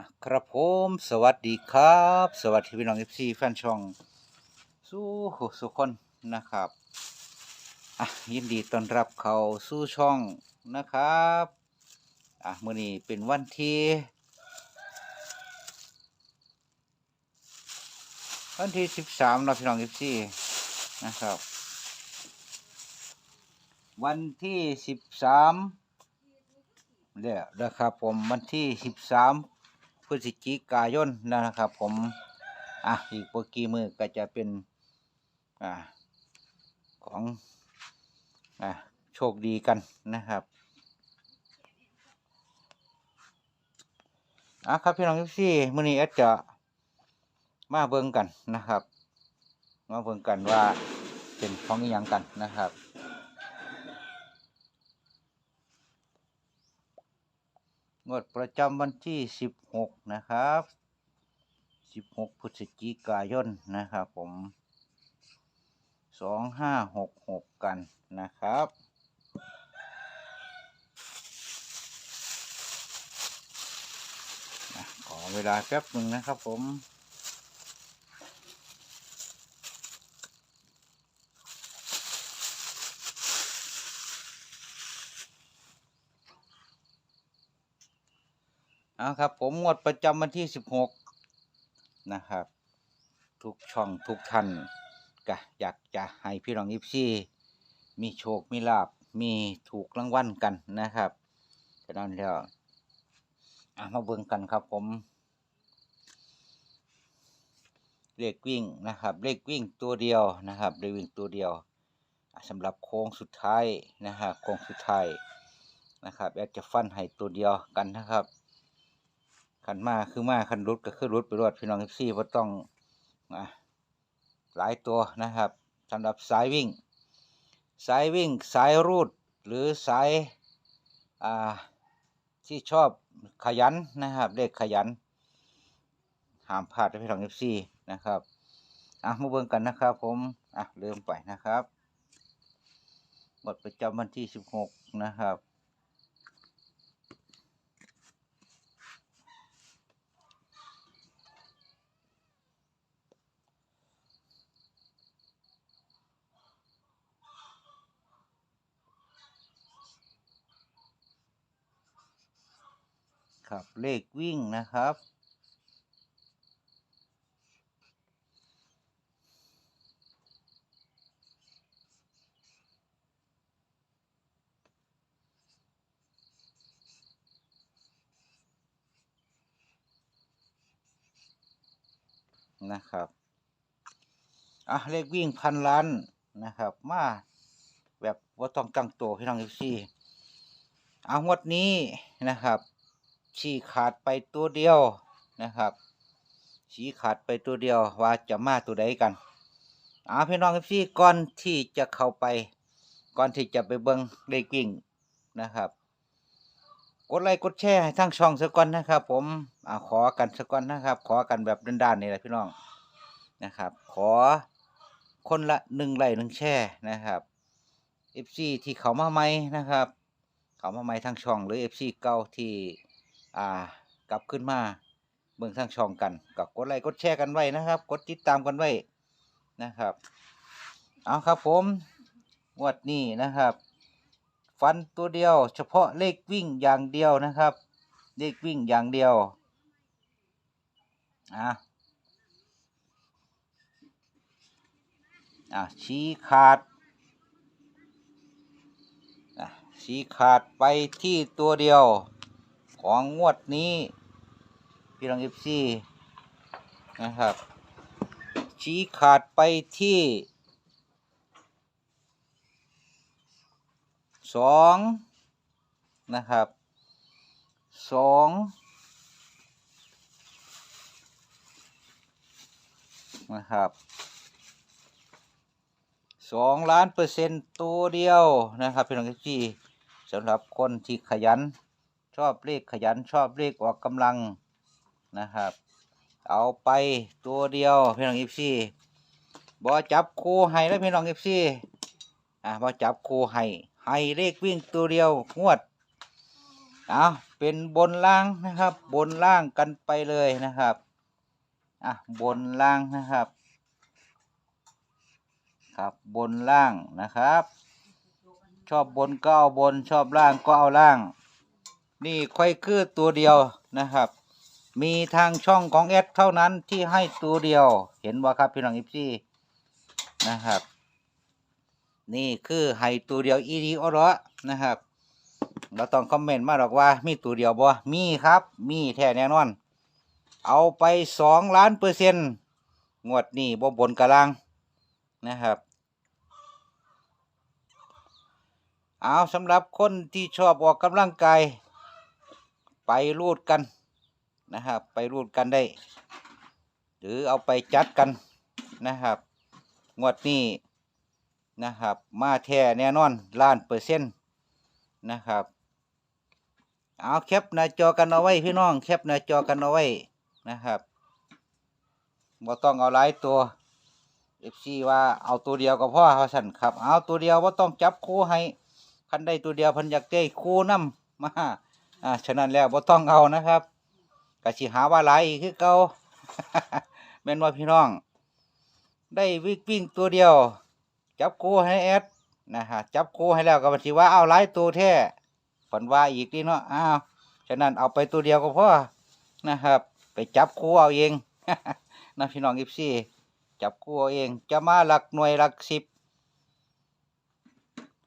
อะครับผมสวัสดีครับ สวัสดีพี่น้องเอฟซีแฟนช่อง สู้สุกคนนะครับอะยินดีต้อนรับเข้าสู่ช่องนะครับอะมื้อนี้เป็นวันที่วันที่สิบสามเนาะพี่น้องเอฟซีนะครับ วันที่สิบสามเนี่ยนะครับผมวันที่สิบสาม พฤศจิกายนนะครับ ผมอะอีกปกี่มือก็จะเป็นอ่าของอ่าโชคดีกันนะครับอะครับพี่น้องทุกที่มื้อนี้อจะมาเบิ่งกันนะครับ มาเบิ่งกันว่าเป็นของอหยังกันนะครับ งวดประจำวันที่ 16 นะครับ 16 พฤศจิกายนนะครับผม 2566 กันนะครับอะขอเวลาแป๊บหนึ่งนะครับผม เอาครับ ผมงวดประจำวันที่16นะครับ ทุกช่องทุกท่านก็อยากจะให้พี่น้องยิปซี่มีโชค มีลาบมีถูกรางวัลกันนะครับฉะนั้นแล้วอะมาเบิ่งกันครับผม เลขวิ่งนะครับ เลขวิ่งตัวเดียวนะครับเลขวิ่งตัวเดียวสำหรับโค้งสุดท้ายนะครับโค้งสุดท้ายนะครับอยากจะฟันให้ตัวเดียวกันนะครับ ขันมาคือมาขันรุดก็คือรุดไปรวดพี่น้องซี่ว่าต้องอะหลายตัวนะครับสำหรับสายวิ่ง สายวิ่งสายรูดหรือสายาที่ชอบขยันนะครับเลขขยันห้ามพลาดพี่น้องซี่นะครับอะมาเบิ่งกันนะครับผมอะเริ่มไปนะครับหมดประจำวันที่สิบหกนะครับ ครับ เลขวิ่งนะครับนะครับ อะ เลขวิ่งพันล้านนะครับ มาแบบว่าต้องตั้งตัวพี่น้องเอฟซีเอางวดนี้นะครับ ชี้ขาดไปตัวเดียวนะครับชี้ขาดไปตัวเดียวว่าจะมาตัวใดกันอาพี่น้องพี่ก่อนที่จะเข้าไป ก่อนที่จะไปเบิ้งเลขวิ่งนะครับ กดไลค์กดแชร์ให้ทั้งช่องสักก่อนนะครับ ผมอาขอกันสักก่อนนะครับ ขอกันแบบด้านๆนี่แหละพี่น้องนะครับ ขอคนละหนึ่งไลค์หนึ่งแชร์นะครับ FC ที่เขามาใหม่นะครับ เขามาใหม่ทางช่องหรือ FC เก่าที่ อ่ากลับขึ้นมาเบิ่งทางช่องกันก็กดไลค์กดแชร์กันไว้นะครับ กดติดตามกันไว้นะครับ เอาครับผมงวดนี้นะครับ ฟันตัวเดียว เฉพาะเลขวิ่งอย่างเดียวนะครับ เลขวิ่งอย่างเดียวอะอะชี้ขาดอะชี้ขาดไปที่ตัวเดียว ของงวดนี้ พี่ลองเอฟซีนะครับ ชี้ขาดไปที่สองนะครับสองนะครับสองล้านเปอร์เซ็นต์ตัวเดียวนะครับพี่น้องเอฟซีสำหรับคนที่ขยัน ชอบเลขขยันชอบเลขออกกำลังนะครับ เอาไปตัวเดียวพี่น้องเอฟซีบอจับคู่ให้แล้วพี่น้องเอฟซีอ่าบอจับคู่ให้ให้เลขวิ่งตัวเดียวงวดเอาเป็นบนล่างนะครับ บนล่างกันไปเลยนะครับอะบนล่างนะครับ ครับบนล่างนะครับ ชอบบนก็เอาบนชอบล่างก็เอาล่าง นี่ค่อยคือตัวเดียวนะครับ มีทางช่องของแอดเท่านั้นที่ให้ตัวเดียว เห็นว่าครับพี่น้องอิฟซี่นะครับ นี่คือให้ตัวเดียวอีดีออระนะครับเราต้องคอมเมนต์มาหรอกว่ามีตัวเดียวบ่ มีครับ มีแท้แน่นอน เอาไปสองล้านเปอร์เซ็นต์งวดนี้บ่บนกระลังนะครับ เอาสำหรับคนที่ชอบออกกำลังกาย ไปรูดกันนะครับ ไปรูดกันได้ หรือเอาไปจัดกันนะครับ งวดนี้นะครับ มาแท้แน่นอนล้านเปอร์เซ็นต์นะครับ เอาแคปหน้าจอกันเอาไว้พี่น้องแคปหน้าจอกันเอาไว้นะครับบ่ต้องเอาหลายตัว FC ว่าเอาตัวเดียวก็พอเขาสั่นครับ เอาตัวเดียวว่าต้องจับคู่ให้คันได้ตัวเดียวพันอยากได้คู่น้ำมา อ่าฉะนั้นแล้วบ่ต้องเอานะครับกะสิหาว่าหลายอีกคือเก่าแม่นว่าพี่น้อง ได้วิ่งวิ่งตัวเดียว จับคู่ให้แอดนะฮะจับคู่ให้แล้วก็บันทีว่าเอาหลายตัวแท้ฝันว่าอีกนี่เนาะอ้าวฉะนั้นเอาไปตัวเดียวก็พอนะครับ ไปจับคู่เอาเองนะพี่น้องอีฟซี่จับคู่เอาเอง จะมาหลักหน่วยหลักสิบ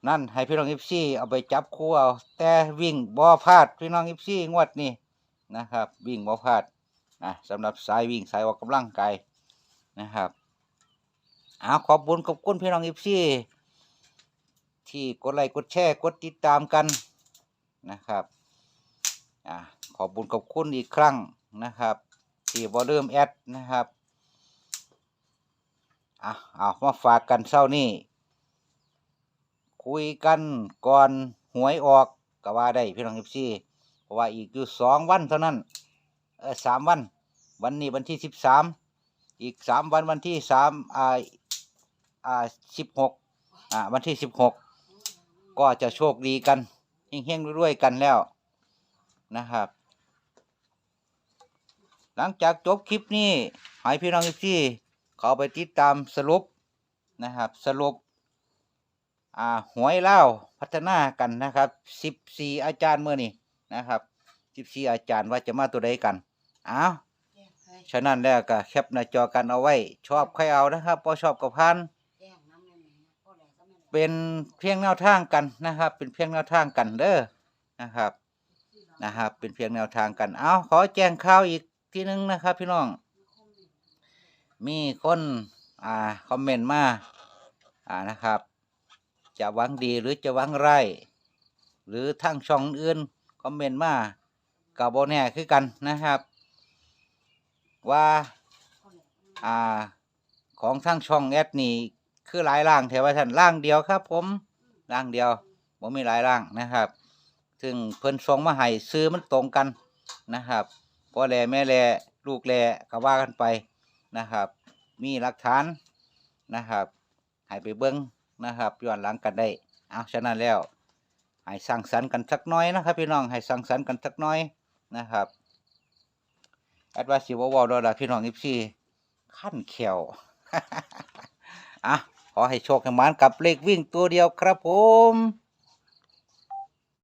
นั่นให้พี่น้องอีฟซี่เอาไปจับคู่เอาแต่วิ่งบ่พลาดพี่น้องอีฟซี่งวดนี้นะครับ วิ่งบ่พลาดนะสำหรับสายวิ่งสายออกกำลังกายนะครับเอาขอบคุญขอบคุณพี่น้องอีฟซี่ที่กดไลค์กดแชร์กดติดตามกันนะครับอ่าขอบคุญขอบคุณอีกครั้งนะครับที่บอเริ่มแอดนะครับอะเอามาฝากกันเช้านี้ คุยกันก่อนหวยออกก็ว่าได้พี่น้องอีฟซี่เพราะว่าอีกอยู่สองวันเท่านั้นเออสามวัน วันนี้วันที่สิบสามอีกสามวันวันที่สามอ่าอ่าสิบหกอ่าวันที่สิบหกก็จะโชคดีกันเฮงๆรวยๆกันแล้วนะครับ หลังจากจบคลิปนี้ให้พี่น้องที่เขาไปติดตามสรุปนะครับ สรุป อ่าหวยเล่าวพัฒนากันนะครับสิบสี่อาจารย์เมื่อนี้นะครับสิบสี่อาจารย์ว่าจะมาตัวใดกันอ้าวฉะนั้นแล้วก็แคปหน้าจอกันเอาไว้ ชอบใครเอานะครับพอชอบกับพันเป็นเพียงแนวทางกันนะครับ เป็นเพียงแนวทางกันเด้อนะครับนะครับ เป็นเพียงแนวทางกัน เอาขอแจ้งข่าวอีกทีหนึงนะครับ พี่น้อง มีคนอ่าคอมเมนต์มาอ่านะครับ จะหวังดีหรือจะหวังไรหรือทางช่องอื่นคอมเมนต์มากับโบแน่คือกันนะครับ ว่าอ่าของทางช่องแอดนี่คือหลายร่างแถวว่าท่านร่างเดียวครับ ผมร่างเดียวผมมีหลายร่างนะครับ ซึ่งเพิ่นส่งมาให้ซื้อมันตรงกันนะครับพ่อแล่แม่แล่ลูกแล่ก็ว่ากันไปนะครับ มีหลักฐานนะครับให้ไปเบิ้ง นะครับย้อนหลังกันได้เอาฉะนั้นแล้วให้สร้างสรรค์กันสักน้อยนะครับ พี่น้องให้สร้างสรรค์กันสักน้อยนะครับแอดวาสิวอลดอลาพี่น้องอิฟซีขั้นเขียวอะขอให้โชคให้มานกับเลขวิ่งตัวเดียวครับผม